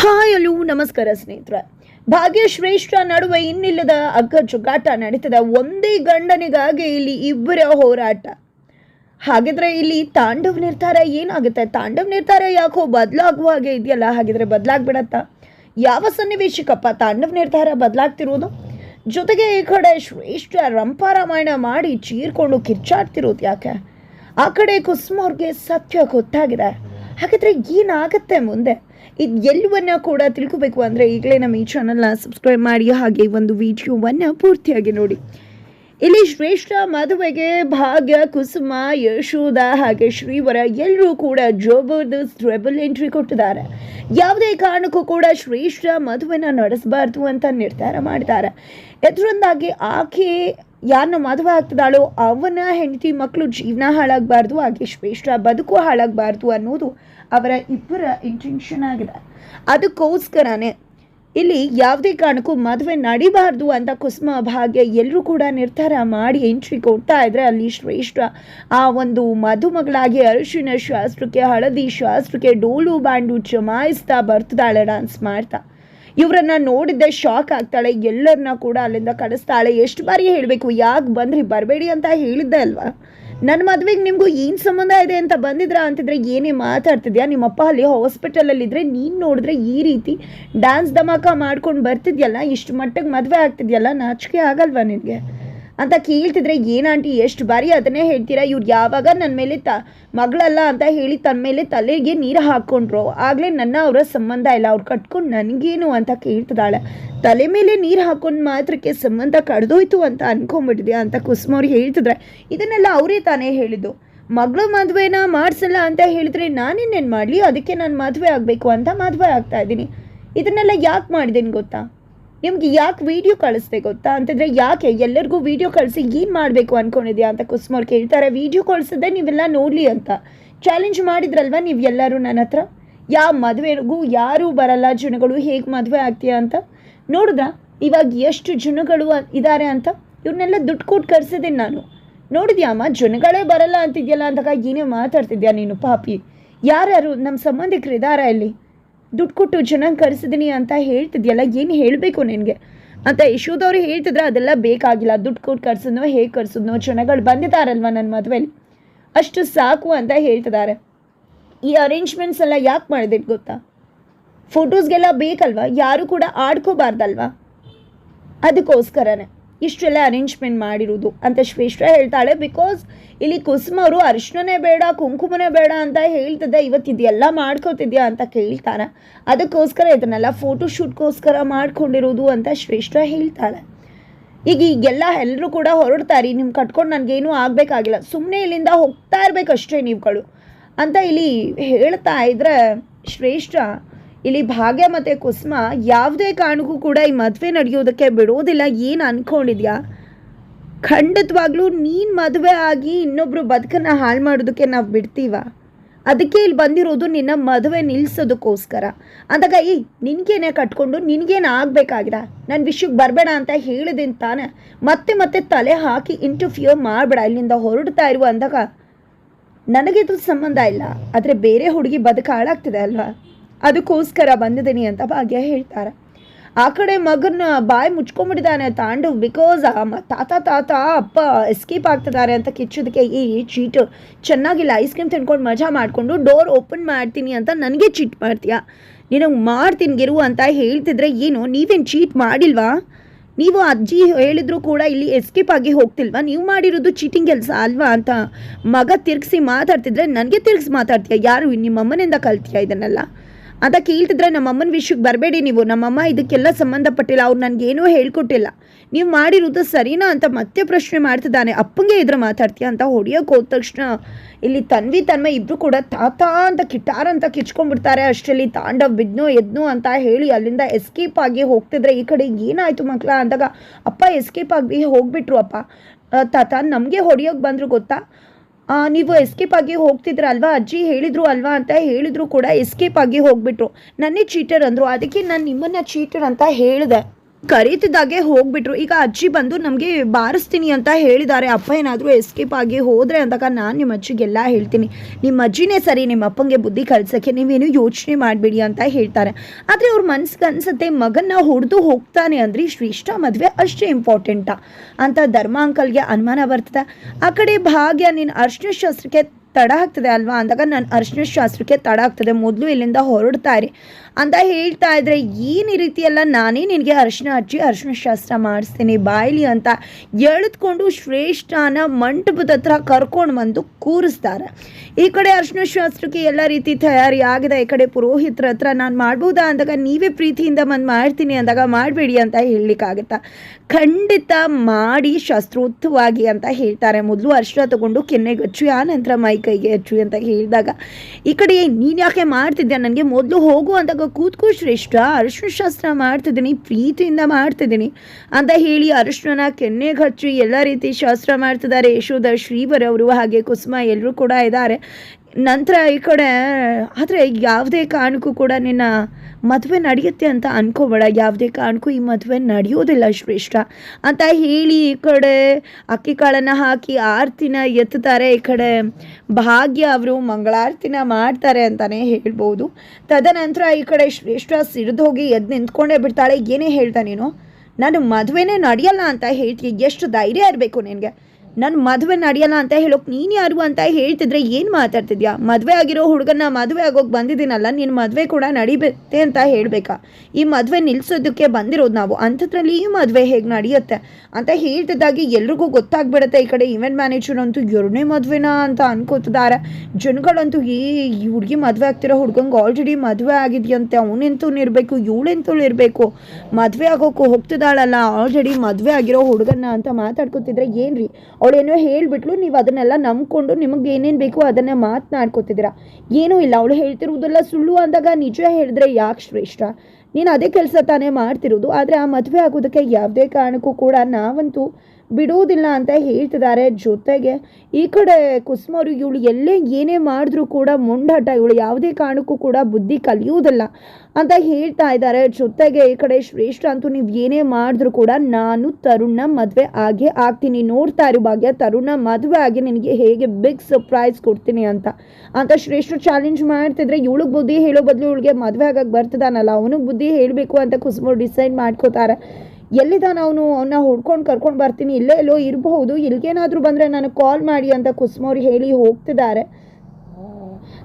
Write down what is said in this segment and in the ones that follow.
Hi hello ನಮಸ್ಕಾರ ಸ್ನೇಹಿತರೆ. ಭಾಗ್ಯಶ್ರೇಷ್ಠ ನಡುವೆ ಇನ್ನಿಲ್ಲದ ಅಗ್ಗಜುಗಾಟ ನಡೀತದೆ ಒಂದೇ ಗಂಡನಿಗಾಗಿ ಇಲ್ಲಿ ಇಬ್ಬರ ಹೋರಾಟ. ಹಾಗಿದ್ರೆ ಇಲ್ಲಿ ತಾಂಡವ್ ನಿರ್ಧಾರ ಏನಾಗುತ್ತೆ? ತಾಂಡವ್ ನಿರ್ಧಾರ ಯಾಕೋ ಬದಲಾಗುವ ಹಾಗೆ ಇದೆಯಲ್ಲ? ಹಾಗಿದ್ರೆ ಬದಲಾಗ್ಬಿಡತ್ತಾ. ಯಾವ ಸನ್ನಿವೇಶಕ್ಕಪ್ಪ ತಾಂಡವ್ ನಿರ್ಧಾರ ಬದಲಾಗ್ತಿರೋದು? ಜೊತೆಗೆ ಈ ಕಡೆ ಶ್ರೇಷ್ಠ ರಂಪಾರಾಮಾಯಣ ಮಾಡಿ ಚೀರ್ಕೊಂಡು ಕಿರ್ಚಾಡ್ತಿರೋದು ಯಾಕೆ? ಆ ಕಡೆ ಕುಸುಮ ಅವ್ರಿಗೆ ಸತ್ಯ ಗೊತ್ತಾಗಿದೆ. ಹಾಗಾದ್ರೆ ಏನಾಗುತ್ತೆ ಮುಂದೆ? ಇದು ಎಲ್ಲವನ್ನ ಕೂಡ ತಿಳ್ಕೊಬೇಕು ಅಂದರೆ ಈಗಲೇ ನಮ್ಮ ಈ ಚಾನಲ್ನ ಸಬ್ಸ್ಕ್ರೈಬ್ ಮಾಡಿ, ಹಾಗೆ ಒಂದು ವಿಡಿಯೋವನ್ನು ಪೂರ್ತಿಯಾಗಿ ನೋಡಿ. ಇಲ್ಲಿ ಶ್ರೇಷ್ಠ, ಮದುವೆಗೆ ಭಾಗ್ಯ, ಕುಸುಮ, ಯಶೋಧ, ಹಾಗೆ ಶ್ರೀವರ ಎಲ್ಲರೂ ಕೂಡ ಜಬರ್ದಸ್ತ್ ರೆಬಲ್ ಎಂಟ್ರಿ ಕೊಟ್ಟಿದ್ದಾರೆ. ಯಾವುದೇ ಕಾರಣಕ್ಕೂ ಕೂಡ ಶ್ರೇಷ್ಠ ಮದುವೆನ ನಡೆಸಬಾರ್ದು ಅಂತ ನಿರ್ಧಾರ ಮಾಡಿದ್ದಾರೆ ಇದರಿಂದಾಗಿ ಆಕೆ ಯಾರನ್ನ ಮದುವೆ ಆಗ್ತದಾಳೋ ಅವನ ಹೆಂಡತಿ ಮಕ್ಕಳು ಜೀವನ ಹಾಳಾಗಬಾರ್ದು, ಹಾಗೆ ಶ್ರೇಷ್ಠ ಬದುಕು ಹಾಳಾಗಬಾರ್ದು ಅನ್ನೋದು ಅವರ ಇಬ್ಬರ ಇಂಟೆನ್ಷನ್ ಆಗಿದೆ. ಅದಕ್ಕೋಸ್ಕರನೇ ಇಲ್ಲಿ ಯಾವುದೇ ಕಾರಣಕ್ಕೂ ಮದುವೆ ನಡಿಬಾರ್ದು ಅಂತ ಕುಸುಮ ಭಾಗ್ಯ ಎಲ್ಲರೂ ಕೂಡ ನಿರ್ಧಾರ ಮಾಡಿ ಎಂಟ್ರಿ ಕೊಡ್ತಾ ಇದ್ರೆ ಅಲ್ಲಿ ಶ್ರೇಷ್ಠ ಆ ಒಂದು ಮದುಮಗಳಾಗಿ ಅರಿಶಿನ ಶಾಸ್ತ್ರಕ್ಕೆ, ಹಳದಿ ಶಾಸ್ತ್ರಕ್ಕೆ ಡೋಲು ಬ್ಯಾಂಡು ಜಮಾಯಿಸ್ತಾ ಬರ್ತದಾಳೆ ಡಾನ್ಸ್ ಮಾಡ್ತಾ. ಇವರನ್ನ ನೋಡಿದ್ದೆ ಶಾಕ್ ಆಗ್ತಾಳೆ, ಎಲ್ಲರನ್ನ ಕೂಡ ಅಲ್ಲಿಂದ ಕಳಿಸ್ತಾಳೆ ಎಷ್ಟು ಬಾರಿ ಹೇಳಬೇಕು, ಯಾಕೆ ಬಂದ್ರಿ, ಬರಬೇಡಿ ಅಂತ ಹೇಳಿದ್ದೆ ಅಲ್ವಾ? ನನ್ನ ಮದುವೆಗೆ ನಿಮಗೂ ಏನು ಸಂಬಂಧ ಇದೆ ಅಂತ ಬಂದಿದ್ರಾ ಅಂತಿದ್ರೆ ಏನೇ ಮಾತಾಡ್ತಿದ್ಯಾ? ನಿಮ್ಮಪ್ಪ ಅಲ್ಲಿ ಹಾಸ್ಪಿಟಲಲ್ಲಿದ್ದರೆ ನೀನು ನೋಡಿದ್ರೆ ಈ ರೀತಿ ಡ್ಯಾನ್ಸ್ ಧಮಾಕ ಮಾಡ್ಕೊಂಡು ಬರ್ತಿದ್ಯಲ್ಲ? ಇಷ್ಟು ಮಟ್ಟಿಗೆ ಮದುವೆ ಆಗ್ತಿದ್ಯಲ್ಲ? ನಾಚಿಕೆ ಆಗಲ್ವಾ ನಿನಗೆ? ಅಂತ ಕೇಳ್ತಿದ್ರೆ ಏನಾಂಟಿ ಎಷ್ಟು ಬಾರಿ ಅದನ್ನೇ ಹೇಳ್ತೀರಾ? ಇವ್ರು ಯಾವಾಗ ನನ್ನ ಮೇಲೆ ತ, ಮಗಳಲ್ಲ ಅಂತ ಹೇಳಿ ತನ್ನ ಮೇಲೆ ತಲೆಗೆ ನೀರು ಹಾಕ್ಕೊಂಡ್ರು ಆಗಲೇ ನನ್ನ ಅವರ ಸಂಬಂಧ ಇಲ್ಲ ಅವ್ರು ಕಟ್ಕೊಂಡು ನನಗೇನು ಅಂತ ಕೇಳ್ತಿದ್ದಾಳೆ. ತಲೆ ಮೇಲೆ ನೀರು ಹಾಕೊಂಡು ಮಾತ್ರಕ್ಕೆ ಸಂಬಂಧ ಕಡ್ದೋಯ್ತು ಅಂತ ಅನ್ಕೊಂಬಿಟ್ಟಿದ್ಯಾ ಅಂತ ಕುಸುಮ ಅವ್ರು ಹೇಳ್ತಿದ್ರೆ, ಇದನ್ನೆಲ್ಲ ಅವರೇ ತಾನೇ ಹೇಳಿದ್ದು. ಮಗಳು ಮದುವೆನ ಮಾಡಿಸಲ್ಲ ಅಂತ ಹೇಳಿದ್ರೆ ನಾನೇನೇನು ಮಾಡಲಿ? ಅದಕ್ಕೆ ನಾನು ಮದುವೆ ಆಗಬೇಕು ಅಂತ ಮದುವೆ ಆಗ್ತಾ ಇದ್ದೀನಿ. ಇದನ್ನೆಲ್ಲ ಯಾಕೆ ಮಾಡಿದ್ದೀನಿ ಗೊತ್ತಾ? ನಿಮ್ಗೆ ಯಾಕೆ ವಿಡಿಯೋ ಕಳಿಸ್ದೆ ಗೊತ್ತಾ? ಅಂತಂದರೆ ಯಾಕೆ ಎಲ್ಲರಿಗೂ ವಿಡಿಯೋ ಕಳಿಸಿ ಏನು ಮಾಡಬೇಕು ಅಂದ್ಕೊಂಡಿದ್ಯಾ ಅಂತ ಕುಸ್ಮೋರ್ ಕೇಳ್ತಾರೆ. ವಿಡಿಯೋ ಕಳಿಸಿದ್ರೆ ನೀವೆಲ್ಲ ನೋಡಲಿ ಅಂತ. ಚಾಲೆಂಜ್ ಮಾಡಿದ್ರಲ್ವ ನೀವು ಎಲ್ಲರೂ ನನ್ನ ಹತ್ರ? ಯಾವ ಮದುವೆಗೂ ಯಾರೂ ಬರಲ್ಲ, ಜನಗಳು ಹೇಗೆ ಮದುವೆ ಆಗ್ತೀಯಾ ಅಂತ? ನೋಡಿದ್ರ? ಇವಾಗ ಎಷ್ಟು ಜನಗಳು ಇದ್ದಾರೆ ಅಂತ? ಇವ್ರನ್ನೆಲ್ಲ ದುಡ್ಡು ಕೊಟ್ಟು ಕರ್ಸಿದ್ದೀನಿ ನಾನು. ನೋಡಿದ್ಯಾ ಅಮ್ಮ? ಜನಗಳೇ ಬರಲ್ಲ ಅಂತಿದ್ಯಲ್ಲ ಅಂದಾಗ ಏನೇ ಮಾತಾಡ್ತಿದ್ಯಾ ನೀನು ಪಾಪಿ? ಯಾರ್ಯಾರು ನಮ್ಮ ಸಂಬಂಧಿಕರು ಇದ್ದಾರಾ ಇಲ್ಲಿ? ದುಡ್ಡು ಕೊಟ್ಟು ಚೆನ್ನಾಗಿ ಕರೆಸಿದ್ದೀನಿ ಅಂತ ಹೇಳ್ತಿದ್ಯಲ್ಲ, ಏನು ಹೇಳಬೇಕು ನಿನಗೆ? ಅಂತ ಯಶೋದವ್ರು ಹೇಳ್ತಿದ್ರೆ, ಅದೆಲ್ಲ ಬೇಕಾಗಿಲ್ಲ. ದುಡ್ಡು ಕೊಟ್ಟು ಕರ್ಸಿದ್ನೋ, ಹೇಗೆ ಕರ್ಸಿದ್ನೋ, ಜನಗಳು ಬಂದಿದ್ದಾರಲ್ವ ನನ್ನ ಮದುವೆಲಿ? ಅಷ್ಟು ಸಾಕು ಅಂತ ಹೇಳ್ತಿದ್ದಾರೆ. ಈ ಅರೇಂಜ್ಮೆಂಟ್ಸ್ ಎಲ್ಲ ಯಾಕೆ ಮಾಡಿದೆ ಗೊತ್ತಾ? ಫೋಟೋಸ್ಗೆಲ್ಲ ಬೇಕಲ್ವಾ? ಯಾರು ಕೂಡ ಆಡ್ಕೋಬಾರ್ದಲ್ವಾ? ಅದಕ್ಕೋಸ್ಕರನೇ. ಇಷ್ಟೆಲ್ಲ ಅರೇಂಜ್ಮೆಂಟ್ ಮಾಡಿರೋದು ಅಂತ ಶ್ರೇಷ್ಠ ಹೇಳ್ತಾಳೆ. ಬಿಕಾಸ್ ಇಲ್ಲಿ ಕುಸುಮರು ಅವರು ಬೇಡ, ಕುಂಕುಮನೇ ಬೇಡ ಅಂತ ಹೇಳ್ತಿದ್ದೆ ಇವತ್ತು ಇದೆಲ್ಲ ಮಾಡ್ಕೋತಿದ್ಯಾ ಅಂತ ಕೇಳ್ತಾನೆ. ಅದಕ್ಕೋಸ್ಕರ ಇದನ್ನೆಲ್ಲ ಫೋಟೋ ಶೂಟ್ಗೋಸ್ಕರ ಮಾಡ್ಕೊಂಡಿರೋದು ಅಂತ ಶ್ರೇಷ್ಠ ಹೇಳ್ತಾಳೆ. ಈಗ ಈಗೆಲ್ಲ ಎಲ್ಲರೂ ಕೂಡ ಹೊರಡ್ತಾರೆ ನಿಮ್ಮ ಕಟ್ಕೊಂಡು ನನಗೇನು ಆಗಬೇಕಾಗಿಲ್ಲ. ಸುಮ್ಮನೆ ಇಲ್ಲಿಂದ ಹೋಗ್ತಾ ಇರಬೇಕಷ್ಟೇ ನೀವುಗಳು ಅಂತ ಇಲ್ಲಿ ಹೇಳ್ತಾ ಇದ್ರೆ ಶ್ರೇಷ್ಠ ಇಲ್ಲಿ ಭಾಗ್ಯ ಮತ್ತು ಕುಸುಮ ಯಾವುದೇ ಕಾರಣಕ್ಕೂ ಕೂಡ ಈ ಮದುವೆ ನಡೆಯೋದಕ್ಕೆ ಬಿಡೋದಿಲ್ಲ. ಏನು ಅಂದ್ಕೊಂಡಿದ್ಯಾ ಖಂಡಿತವಾಗ್ಲೂ ನೀನು ಮದುವೆ ಆಗಿ ಇನ್ನೊಬ್ಬರು ಬದುಕನ್ನು ಹಾಳು ಮಾಡೋದಕ್ಕೆ ನಾವು ಬಿಡ್ತೀವ? ಅದಕ್ಕೆ ಇಲ್ಲಿ ಬಂದಿರೋದು ನಿನ್ನ ಮದುವೆ ನಿಲ್ಲಿಸೋದಕ್ಕೋಸ್ಕರ ಅಂದಾಗ ಈ ನಿನಗೇನೆ ಕಟ್ಕೊಂಡು ನಿನಗೇನು ಆಗಬೇಕಾಗಿದ? ನನ್ನ ವಿಷಯಕ್ಕೆ ಬರಬೇಡ ಅಂತ ಹೇಳಿದಿನ ತಾನೆ. ಮತ್ತೆ ಮತ್ತೆ ತಲೆ ಹಾಕಿ ಇಂಟರ್ಫಿಯರ್ ಮಾಡಬೇಡ. ಇಲ್ಲಿಂದ ಹೊರಡ್ತಾ ಇರುವ ಅಂದಾಗ ನನಗಿದ್ರ ಸಂಬಂಧ ಇಲ್ಲ. ಆದರೆ ಬೇರೆ ಹುಡುಗಿ ಬದುಕು ಹಾಳಾಗ್ತಿದೆ ಅಲ್ವಾ? ಅದಕ್ಕೋಸ್ಕರ ಬಂದಿದ್ದೀನಿ ಅಂತ ಭಾಗ್ಯ ಹೇಳ್ತಾರೆ. ಆ ಕಡೆ ಮಗನ ಬಾಯಿ ಮುಚ್ಕೊಂಡ್ಬಿಟ್ಟಿದ್ದಾನೆ ತಾಂಡು ಬಿಕಾಸ್ ತಾತ ತಾತ, ಅಪ್ಪ ಎಸ್ಕೇಪ್ ಆಗ್ತಿದ್ದಾರೆ ಅಂತ ಕಿಚ್ಚೋದಕ್ಕೆ ಈ ಚೀಟ್ ಚೆನ್ನಾಗಿಲ್ಲ ಐಸ್ ಕ್ರೀಮ್ ತಿನ್ಕೊಂಡು ಮಜಾ ಮಾಡಿಕೊಂಡು ಡೋರ್ ಓಪನ್ ಮಾಡ್ತೀನಿ ಅಂತ ನನಗೆ ಚೀಟ್ ಮಾಡ್ತೀಯಾ? ನಿನಗೆ ಮಾಡ್ತೀನಿ ಗಿರು ಅಂತ ಹೇಳ್ತಿದ್ರೆ ಏನು? ನೀವೇನು ಚೀಟ್ ಮಾಡಿಲ್ವಾ? ನೀವು ಅಜ್ಜಿ ಹೇಳಿದ್ರು ಕೂಡ ಇಲ್ಲಿ ಎಸ್ಕೇಪ್ ಆಗಿ ಹೋಗ್ತಿಲ್ವಾ? ನೀವು ಮಾಡಿರೋದು ಚೀಟಿಂಗ್ ಕೆಲಸ ಅಲ್ವಾ ಅಂತ ಮಗ ತಿರ್ಗಿಸಿ ಮಾತಾಡ್ತಿದ್ರೆ ನನಗೆ ತಿರ್ಗಿಸಿ ಮಾತಾಡ್ತೀಯ? ಯಾರು ನಿಮ್ಮಮ್ಮನಿಂದ ಕಲ್ತೀಯ ಇದನ್ನೆಲ್ಲ? ಅಂತ ಕೇಳ್ತಿದ್ರೆ ನಮ್ಮಮ್ಮನ ವಿಷಯಕ್ಕೆ ಬರಬೇಡಿ ನೀವು. ನಮ್ಮಮ್ಮ ಇದಕ್ಕೆಲ್ಲ ಸಂಬಂಧಪಟ್ಟಿಲ್ಲ. ಅವ್ರು ನನಗೇನೂ ಹೇಳ್ಕೊಟ್ಟಿಲ್ಲ. ನೀವು ಮಾಡಿರೋದು ಸರಿನಾ ಅಂತ ಮತ್ತೆ ಪ್ರಶ್ನೆ ಮಾಡ್ತಿದ್ದಾನೆ. ಅಪ್ಪಂಗೆ ಇದ್ರೆ ಮಾತಾಡ್ತೀಯ ಅಂತ ಹೊಡಿಯೋಕೆ ಹೋದ ತಕ್ಷಣ ಇಲ್ಲಿ ತನ್ವಿ ತನ್ಮ ಇಬ್ಬರು ಕೂಡ ತಾತ ಅಂತ ಕಿಟಾರ ಅಂತ ಕಿಚ್ಕೊಂಡ್ಬಿಡ್ತಾರೆ. ಅಷ್ಟರಲ್ಲಿ ತಾಂಡವ್ ಬಿದ್ನು ಎದ್ನು ಅಂತ ಹೇಳಿ ಅಲ್ಲಿಂದ ಎಸ್ಕೇಪ್ ಆಗಿ ಹೋಗ್ತಿದ್ರೆ ಈ ಕಡೆ ಏನಾಯಿತು ಮಕ್ಕಳ ಅಂದಾಗ, ಅಪ್ಪ ಎಸ್ಕೇಪ್ ಆಗಿ ಹೋಗ್ಬಿಟ್ರು ಅಪ್ಪ. ತಾತ, ನಮಗೆ ಹೊಡಿಯೋಕೆ ಬಂದರು ಗೊತ್ತಾ? ನೀವು ಎಸ್ಕೇಪ್ ಆಗಿ ಹೋಗ್ತಿದ್ರ ಅಲ್ವಾ ಅಜ್ಜಿ ಹೇಳಿದ್ರು ಅಲ್ವಾ ಅಂತ ಹೇಳಿದ್ರು ಕೂಡ ಎಸ್ಕೇಪ್ ಆಗಿ ಹೋಗ್ಬಿಟ್ರು. ನನ್ನೇ ಚೀಟರ್ ಅಂದರು. ಅದಕ್ಕೆ ನಾನು ನಿಮ್ಮನ್ನ ಚೀಟರ್ ಅಂತ ಹೇಳಿದೆ. ಕರೀತಿದ್ದಾಗೆ ಹೋಗ್ಬಿಟ್ರು. ಈಗ ಅಜ್ಜಿ ಬಂದು ನಮಗೆ ಬಾರಿಸ್ತೀನಿ ಅಂತ ಹೇಳಿದ್ದಾರೆ. ಅಪ್ಪ ಏನಾದರೂ ಎಸ್ಕೇಪ್ ಆಗಿ ಹೋದರೆ ಅಂದಾಗ ನಾನು ನಿಮ್ಮ ಅಜ್ಜಿಗೆಲ್ಲ ಹೇಳ್ತೀನಿ. ನಿಮ್ಮ ಅಜ್ಜಿನೇ ಸರಿ ನಿಮ್ಮ ಅಪ್ಪಂಗೆ ಬುದ್ಧಿ ಕಳ್ಸೋಕ್ಕೆ ನೀವೇನು ಯೋಚನೆ ಮಾಡಬೇಡಿ ಅಂತ ಹೇಳ್ತಾರೆ. ಆದರೆ ಅವ್ರ ಮನ್ಸಿಗೆ ಅನ್ಸುತ್ತೆ, ಮಗನ್ನ ಹೊಡೆದು ಹೋಗ್ತಾನೆ ಅಂದ್ರೆ ಶ್ರೇಷ್ಠ ಮದುವೆ ಅಷ್ಟೇ ಇಂಪಾರ್ಟೆಂಟಾ ಅಂತ ಧರ್ಮ ಅಂಕಲ್ಗೆ ಅನುಮಾನ ಬರ್ತದೆ. ಆ ಕಡೆ ಭಾಗ್ಯ ನೀನು ಅರ್ಶನ ಶಾಸ್ತ್ರಕ್ಕೆ ತಡ ಆಗ್ತದೆ ಅಲ್ವಾ? ಅಂದಾಗ ನನ್ನ ಅರಿಶಿನ ಶಾಸ್ತ್ರಕ್ಕೆ ತಡ ಆಗ್ತದೆ. ಮೊದಲು ಇಲ್ಲಿಂದ ಹೊರಡ್ತಾ ಇರಿ. ಅಂತ ಹೇಳ್ತಾ ಇದ್ರೆ, ಏನು ಈ ರೀತಿ ಎಲ್ಲ ನಾನೇ ನಿನಗೆ ಅರಿಶಿನ ಹಚ್ಚಿ ಅರಿಶಿನ ಶಾಸ್ತ್ರ ಮಾಡಿಸ್ತೀನಿ, ಬಾಯಿಲಿ ಅಂತ ಎಳೆದುಕೊಂಡು ಶ್ರೇಷ್ಠನ ಮಂಟಪದ ಹತ್ರ ಕರ್ಕೊಂಡು ಬಂದು ಕೂರಿಸ್ತಾರೆ. ಈ ಕಡೆ ಅರಿಶಿನ ಶಾಸ್ತ್ರಕ್ಕೆ ಎಲ್ಲ ರೀತಿ ತಯಾರಿ ಆಗಿದೆ. ಈ ಕಡೆ ಪುರೋಹಿತರ ಹತ್ರ ನಾನು ಮಾಡ್ಬೋದಾ? ಅಂದಾಗ ನೀವೇ ಪ್ರೀತಿಯಿಂದ ಬಂದು ಮಾಡ್ತೀನಿ. ಅಂದಾಗ ಮಾಡಬೇಡಿ ಅಂತ ಹೇಳಲಿಕ್ಕಾಗತ್ತಾ? ಖಂಡಿತ ಮಾಡಿ ಶಾಸ್ತ್ರೋಕ್ತವಾಗಿ ಅಂತ ಹೇಳ್ತಾರೆ. ಮೊದಲು ಅರ್ಶನ ತಗೊಂಡು ಕೆನ್ನೆಗೆ ಹಚ್ಚು ಆ ನಂತರ ಮೈ ಕೈಗೆ ಹಚ್ಚು ಅಂತ ಹೇಳಿದಾಗ, ಈ ಕಡೆ ನೀನು ಯಾಕೆ ಮಾಡ್ತಿದ್ದೆ ನನಗೆ ಮೊದಲು ಹೋಗು ಅಂದಾಗ ಕೂತ್ಕೋ ಶ್ರೇಷ್ಠ, ಅರಿಶಿನ ಶಾಸ್ತ್ರ ಮಾಡ್ತಿದ್ದೀನಿ, ಪ್ರೀತಿಯಿಂದ ಮಾಡ್ತಿದ್ದೀನಿ ಅಂತ ಹೇಳಿ ಅರಿಶಿನ ಕೆನ್ನೆಗೆ ಹಚ್ಚಿ ಎಲ್ಲ ರೀತಿ ಶಾಸ್ತ್ರ ಮಾಡ್ತಿದ್ದಾರೆ. ಯಶೋಧ ಶ್ರೀವರ್ ಅವರು ಹಾಗೆ ಕುಸುಮ ಎಲ್ಲರೂ ಕೂಡ ಇದ್ದಾರೆ. ನಂತರ ಈ ಕಡೆ, ಆದರೆ ಯಾವುದೇ ಕಾರಣಕ್ಕೂ ಕೂಡ ನಿನ್ನ ಮದುವೆ ನಡೆಯುತ್ತೆ ಅಂತ ಅನ್ಕೋಬೇಡ. ಯಾವುದೇ ಕಾರಣಕ್ಕೂ ಈ ಮದುವೆ ನಡೆಯೋದಿಲ್ಲ ಶ್ರೇಷ್ಠ. ಅಂತ ಹೇಳಿ ಈ ಕಡೆ ಅಕ್ಕಿ ಕಾಳನ್ನು ಹಾಕಿ ಆರತಿನ ಎತ್ತುತ್ತಾರೆ. ಈ ಕಡೆ ಭಾಗ್ಯ ಅವರು ಮಂಗಳಾರ್ತಿನ ಮಾಡ್ತಾರೆ ಅಂತಲೇ ಹೇಳ್ಬೋದು. ತದನಂತರ ಈ ಕಡೆ ಶ್ರೇಷ್ಠ ಸಿಡಿದು ಹೋಗಿ ಎದ್ದು ನಿಂತ್ಕೊಂಡೇ ಬಿಡ್ತಾಳೆ. ಏನೇ ಹೇಳ್ತಾ ನೀನು? ನಾನು ಮದುವೆನೇ ನಡೆಯಲ್ಲ ಅಂತ ಹೇಳ್ತೀನಿ ಎಷ್ಟು ಧೈರ್ಯ ಇರಬೇಕು ನಿನಗೆ? ನನ್ನ ಮದುವೆ ನಡೆಯಲ್ಲ ಅಂತ ಹೇಳೋಕೆ ನೀನು ಯಾರು ಅಂತ ಹೇಳ್ತಿದ್ರೆ ಏನು ಮಾತಾಡ್ತಿದ್ಯಾ? ಮದುವೆ ಆಗಿರೋ ಹುಡುಗನ ಮದುವೆ ಆಗೋಗಿ ಬಂದಿದ್ದೀನಲ್ಲ ನಿನ್ನ ಮದುವೆ ಕೂಡ ನಡಿಬೇಕೆ ಅಂತ ಹೇಳಬೇಕಾ? ಈ ಮದುವೆ ನಿಲ್ಲಿಸೋದಕ್ಕೆ ಬಂದಿರೋದು ನಾವು, ಅಂಥದ್ರಲ್ಲಿ ಈ ಮದುವೆ ಹೇಗೆ ನಡೆಯುತ್ತೆ? ಅಂತ ಹೇಳ್ತಿದ್ದಾಗೆ ಎಲ್ರಿಗೂ ಗೊತ್ತಾಗ್ಬಿಡುತ್ತೆ ಈ ಕಡೆ ಇವೆಂಟ್ ಮ್ಯಾನೇಜರ್ ಅಂತೂ ಎರಡನೇ ಮದುವೆನಾ ಅಂತ ಅನ್ಕೋತಿದ್ದಾರೆ. ಜನಗಳಂತೂ ಈ ಹುಡುಗಿ ಮದುವೆ ಆಗ್ತಿರೋ ಹುಡ್ಗಂಗೆ ಆಲ್ರೆಡಿ ಮದುವೆ ಆಗಿದೆಯಂತೆ, ಅವನೆಂತೂ ಇರಬೇಕು, ಇವಳೆಂತೂ ಇರಬೇಕು. ಮದುವೆ ಆಗೋಕ್ಕೂ ಹೋಗ್ತಿದ್ದಾಳಲ್ಲ ಆಲ್ರೆಡಿ ಮದುವೆ ಆಗಿರೋ ಹುಡುಗನ ಅಂತ ಮಾತಾಡ್ಕೊತಿದ್ರೆ ಏನ್ರಿ? ಅವಳೇನೋ ಹೇಳಿಬಿಟ್ಲು, ನೀವು ಅದನ್ನೆಲ್ಲ ನಂಬ್ಕೊಂಡು ನಿಮಗೆ ಏನೇನು ಬೇಕು ಅದನ್ನು ಮಾತನಾಡ್ಕೋತಿದ್ದೀರಾ? ಏನೂ ಇಲ್ಲ, ಅವಳು ಹೇಳ್ತಿರುವುದೆಲ್ಲ ಸುಳ್ಳು ಅಂದಾಗ ನಿಜ ಹೇಳಿದ್ರೆ ಯಾಕೆ ಶ್ರೇಷ್ಠ? ನೀನು ಅದೇ ಕೆಲಸ ತಾನೇ ಮಾಡ್ತಿರೋದು, ಆದರೆ ಆ ಮದುವೆ ಆಗೋದಕ್ಕೆ ಯಾವುದೇ ಕಾರಣಕ್ಕೂ ಕೂಡ ನಾವಂತೂ ಬಿಡುವುದಿಲ್ಲ ಅಂತ ಹೇಳ್ತಿದ್ದಾರೆ. ಜೊತೆಗೆ ಈ ಕಡೆ ಕುಸುಮರು ಇವಳು ಎಲ್ಲೇ ಏನೇ ಮಾಡಿದ್ರೂ ಕೂಡ ಮೊಂಡಾಟ, ಇವಳು ಯಾವುದೇ ಕಾರಣಕ್ಕೂ ಕೂಡ ಬುದ್ಧಿ ಕಲಿಯುವುದಿಲ್ಲ ಅಂತ ಹೇಳ್ತಾ ಇದ್ದಾರೆ. ಜೊತೆಗೆ ಈ ಕಡೆ ಶ್ರೇಷ್ಠ ಅಂತೂ ನೀವು ಏನೇ ಮಾಡಿದ್ರು ಕೂಡ ನಾನು ತರುಣ ಮದುವೆ ಆಗೇ ಆಗ್ತೀನಿ. ನೋಡ್ತಾ ಇರೋ ಭಾಗ್ಯ ತರುಣ ಮದುವೆ ಆಗಿ ನಿನಗೆ ಹೇಗೆ ಬಿಗ್ ಸರ್ಪ್ರೈಸ್ ಕೊಡ್ತೀನಿ ಅಂತ. ಅಂತ ಶ್ರೇಷ್ಠ ಚಾಲೆಂಜ್ ಮಾಡ್ತಿದ್ರೆ ಇವಳಿಗೆ ಬುದ್ಧಿ ಹೇಳೋ ಬದಲು ಇವಳಿಗೆ ಮದುವೆ ಆಗಕ್ಕೆ ಬರ್ತದಾನಲ್ಲ, ಅವನಿಗೆ ಹೇಳಬೇಕು ಅಂತ ಕುಸುಮರು ಡಿಸೈಡ್ ಮಾಡ್ಕೋತಾರೆ. ಎಲ್ಲಿದ್ದಾನ ಅವನು? ಅವನ್ನ ಹುಡ್ಕೊಂಡು ಕರ್ಕೊಂಡು ಬರ್ತೀನಿ. ಇಲ್ಲೇ ಎಲ್ಲೋ ಇರಬಹುದು. ಇಲ್ಲಿಗೇನಾದರೂ ಬಂದರೆ ನನಗೆ ಕಾಲ್ ಮಾಡಿ ಅಂತ ಕುಸುಮವ್ರು ಹೇಳಿ ಹೋಗ್ತಿದ್ದಾರೆ.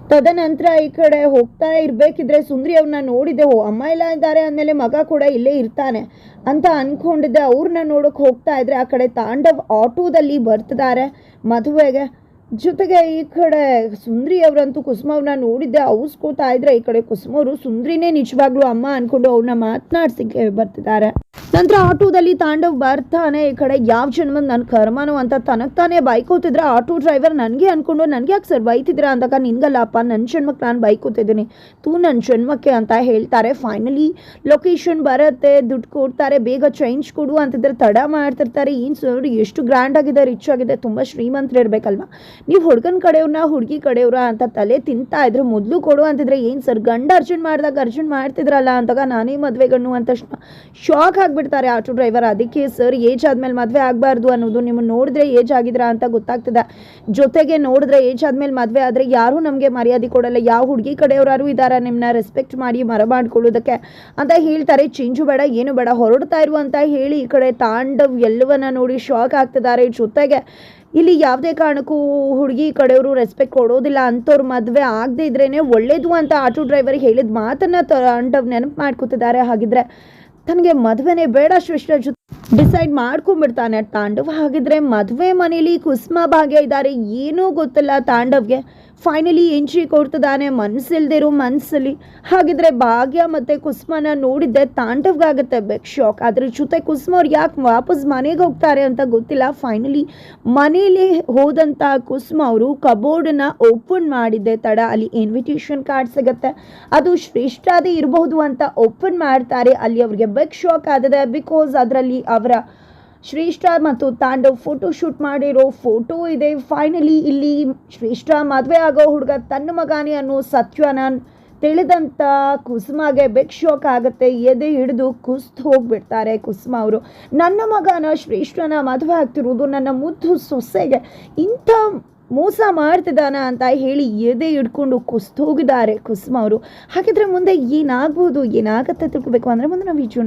ತದನಂತರ ಈ ಕಡೆ ಹೋಗ್ತಾ ಇರಬೇಕಿದ್ರೆ ಸುಂದ್ರಿ ಅವ್ರನ್ನ ನೋಡಿದೆ. ಓ, ಅಮ್ಮ ಇಲ್ಲ ಇದ್ದಾರೆ ಅಂದಮೇಲೆ ಮಗ ಕೂಡ ಇಲ್ಲೇ ಇರ್ತಾನೆ ಅಂತ ಅಂದ್ಕೊಂಡಿದ್ದೆ ಅವ್ರನ್ನ ನೋಡೋಕೆ ಹೋಗ್ತಾ ಇದ್ರೆ ಆ ಕಡೆ ತಾಂಡವ್ ಆಟೋದಲ್ಲಿ ಬರ್ತಿದ್ದಾರೆ ಮದುವೆಗೆ. ಜೊತೆಗೆ ಈ ಕಡೆ ಸುಂದ್ರಿ ಅವರಂತೂ ಕುಸುಮ ಅವ್ರನ್ನ ನೋಡಿದ್ದೆ ಔಸ್ಕೋತಾ ಇದ್ರೆ ಈ ಕಡೆ ಕುಸುಮ ಅವರು ಸುಂದ್ರಿನೇ ನಿಜವಾಗ್ಲೂ ಅಮ್ಮ ಅನ್ಕೊಂಡು ಅವ್ರನ್ನ ಮಾತನಾಡ್ಸಿಕ್ಕೆ ಬರ್ತಿದ್ದಾರೆ. ನಂತರ ಆಟೋದಲ್ಲಿ ತಾಂಡವ್ ಬರ್ತಾನೆ, ಈ ಕಡೆ ಯಾವ ಜನ್ಮದ ನನ್ನ ಕರ್ಮನು ಅಂತ ತನಕ್ ತಾನೇ ಬೈಕೋತಿದ್ರೆ, ಆಟೋ ಡ್ರೈವರ್ ನನಗೆ ಅನ್ಕೊಂಡು ನನಗೆ ಯಾಕೆ ಸರ್ ಬೈತಿದ್ರ ಅಂದಾಗ, ನಿನ್ಗಲ್ಲಪ್ಪ ನನ್ನ ಜನ್ಮಕ್ಕೆ ನಾನು ಬೈಕೋತಿದ್ದೀನಿ. ತೂ ನನ್ನ ಜನ್ಮಕ್ಕೆ ಅಂತ ಹೇಳ್ತಾರೆ. ಫೈನಲಿ ಲೊಕೇಶನ್ ಬರುತ್ತೆ, ದುಡ್ಡು ಕೊಡ್ತಾರೆ, ಬೇಗ ಚೇಂಜ್ ಕೊಡು ಅಂತಿದ್ರೆ ತಡ ಮಾಡ್ತಿರ್ತಾರೆ. ಏನು ಸರ್, ಎಷ್ಟು ಗ್ರ್ಯಾಂಡ್ ಆಗಿದೆ ರಿಚ್ ಆಗಿದೆ, ತುಂಬ ಶ್ರೀಮಂತರು ಇರಬೇಕಲ್ವಾ ನೀವು ಹುಡುಗನ ಕಡೆಯವ್ರನ್ನ ಹುಡುಗಿ ಕಡೆಯವ್ರ ಅಂತ ತಲೆ ತಿಂತಾ ಇದ್ರೆ, ಮೊದಲು ಕೊಡು ಅಂತಿದ್ರೆ ಏನು ಸರ್? ಗಂಡ ಅರ್ಜುನ್ ಮಾಡಿದಾಗ ಅರ್ಜೆಂಟ್ ಮಾಡ್ತಿದ್ರಲ್ಲ ಅಂತಾಗ ನಾನೇ ಮದುವೆ ಗಣ್ಣು ಅಂತ ಶಾಕ್ ಆಗಿಬಿಡ್ತಾರೆ ಆಟೋ ಡ್ರೈವರ್. ಅದಕ್ಕೆ ಸರ್, ಏಜ್ ಆದಮೇಲೆ ಮದುವೆ ಆಗಬಾರ್ದು ಅನ್ನೋದು ನಿಮ್ಮನ್ನು ನೋಡಿದ್ರೆ ಏಜ್ ಆಗಿದ್ರಾ ಅಂತ ಗೊತ್ತಾಗ್ತದೆ. ಜೊತೆಗೆ ನೋಡಿದ್ರೆ ಏಜ್ ಆದಮೇಲೆ ಮದುವೆ ಆದರೆ ಯಾರೂ ನಮಗೆ ಮರ್ಯಾದೆ ಕೊಡಲ್ಲ. ಯಾವ ಹುಡುಗಿ ಕಡೆಯವ್ರು ಇದ್ದಾರೆ ನಿಮ್ಮನ್ನ ರೆಸ್ಪೆಕ್ಟ್ ಮಾಡಿ ಮರ ಮಾಡ್ಕೊಳ್ಳೋದಕ್ಕೆ ಅಂತ ಹೇಳ್ತಾರೆ. ಚೇಂಜು ಬೇಡ, ಏನು ಬೇಡ, ಹೊರಡ್ತಾ ಇರು ಅಂತ ಹೇಳಿ ಈ ಕಡೆ ತಾಂಡವ್ ಎಲ್ಲವನ್ನ ನೋಡಿ ಶಾಕ್ ಆಗ್ತಿದ್ದಾರೆ. ಜೊತೆಗೆ ಇಲ್ಲಿ ಯಾವುದೇ ಕಾರಣಕ್ಕೂ ಹುಡುಗಿ ಕಡೆಯವರು ರೆಸ್ಪೆಕ್ಟ್ ಕೊಡೋದಿಲ್ಲ, ಅಂಥವ್ರು ಮದುವೆ ಆಗದೆ ಇದ್ರೇ ಒಳ್ಳೇದು ಅಂತ ಆಟೋ ಡ್ರೈವರ್ಗೆ ಹೇಳಿದ ಮಾತನ್ನು ತಾಂಡವ್ ನೆನಪು ಮಾಡ್ಕೊತಿದ್ದಾರೆ. ಹಾಗಿದ್ರೆ ತನಗೆ ಮದುವೆನೇ ಬೇಡ ಶ್ರೇಷ್ಠ ಜೊತೆ ಡಿಸೈಡ್ ಮಾಡ್ಕೊಂಡ್ಬಿಡ್ತಾನೆ ತಾಂಡವ್. ಹಾಗಿದ್ರೆ ಮದುವೆ ಮನೇಲಿ ಕುಸುಮ ಭಾಗ್ಯ ಇದ್ದಾರೆ ಏನೂ ಗೊತ್ತಿಲ್ಲ ತಾಂಡವ್ಗೆ. Finally entry ಕೊಡ್ತಿದ್ದಾನೆ. ಮನಸ್ಸಿಲ್ದಿರೋ ಮನಸ್ಸಲ್ಲಿ ಹಾಗಿದ್ರೆ ಭಾಗ್ಯ ಮತ್ತು ಕುಸ್ಮನ ನೋಡಿದ್ದೆ ತಾಂಡವ್ಗಾಗುತ್ತೆ ಬೆಕ್ ಶಾಕ್. ಅದ್ರ ಜೊತೆ ಕುಸ್ಮಾ ಅವ್ರು ಯಾಕೆ ವಾಪಸ್ ಮನೆಗೆ ಹೋಗ್ತಾರೆ ಅಂತ ಗೊತ್ತಿಲ್ಲ. ಫೈನಲಿ ಮನೇಲಿ ಹೋದಂಥ ಕುಸ್ಮ ಅವರು ಕಬೋರ್ಡನ್ನ ಓಪನ್ ಮಾಡಿದ್ದೆ ತಡ. ಅಲ್ಲಿ ಇನ್ವಿಟೇಷನ್ ಕಾರ್ಡ್ ಸಿಗುತ್ತೆ. ಅದು ಶ್ರೇಷ್ಠಾದೇ ಇರಬಹುದು ಅಂತ ಓಪನ್ ಮಾಡ್ತಾರೆ. ಅಲ್ಲಿ ಅವ್ರಿಗೆ ಬೆಕ್ ಶಾಕ್ ಆಗಿದೆ. ಬಿಕಾಸ್ ಅದರಲ್ಲಿ ಅವರ ಶ್ರೇಷ್ಠ ಮತ್ತು ತಾಂಡವ್ ಫೋಟೋ ಶೂಟ್ ಮಾಡಿರೋ ಫೋಟೋ ಇದೆ. ಫೈನಲಿ ಇಲ್ಲಿ ಶ್ರೇಷ್ಠ ಮದುವೆ ಆಗೋ ಹುಡುಗ ತನ್ನ ಮಗಾನೆ ಅನ್ನೋ ಸತ್ಯನ ತಿಳಿದಂಥ ಕುಸುಮಾಗೆ ಬೆಕ್ ಶಾಕ್ ಆಗುತ್ತೆ. ಎದೆ ಹಿಡಿದು ಕುಸ್ತು ಹೋಗ್ಬಿಡ್ತಾರೆ ಕುಸುಮ ಅವರು. ನನ್ನ ಮಗನ ಶ್ರೇಷ್ಠನ ಮದುವೆ ಆಗ್ತಿರೋದು ನನ್ನ ಮುದ್ದು ಸೊಸೆಗೆ. ಇಂಥ ಮೋಸ ಮಾಡ್ತಿದ್ದಾನ ಅಂತ ಹೇಳಿ ಎದೆ ಹಿಡ್ಕೊಂಡು ಕುಸ್ತು ಹೋಗಿದ್ದಾರೆ ಕುಸುಮ ಅವರು. ಹಾಗಿದ್ರೆ ಮುಂದೆ ಏನಾಗ್ಬೋದು, ಏನಾಗತ್ತೆ ತಿಳ್ಕೊಬೇಕು ಅಂದರೆ ಮುಂದೆ ನಾವು ವಿಜಯ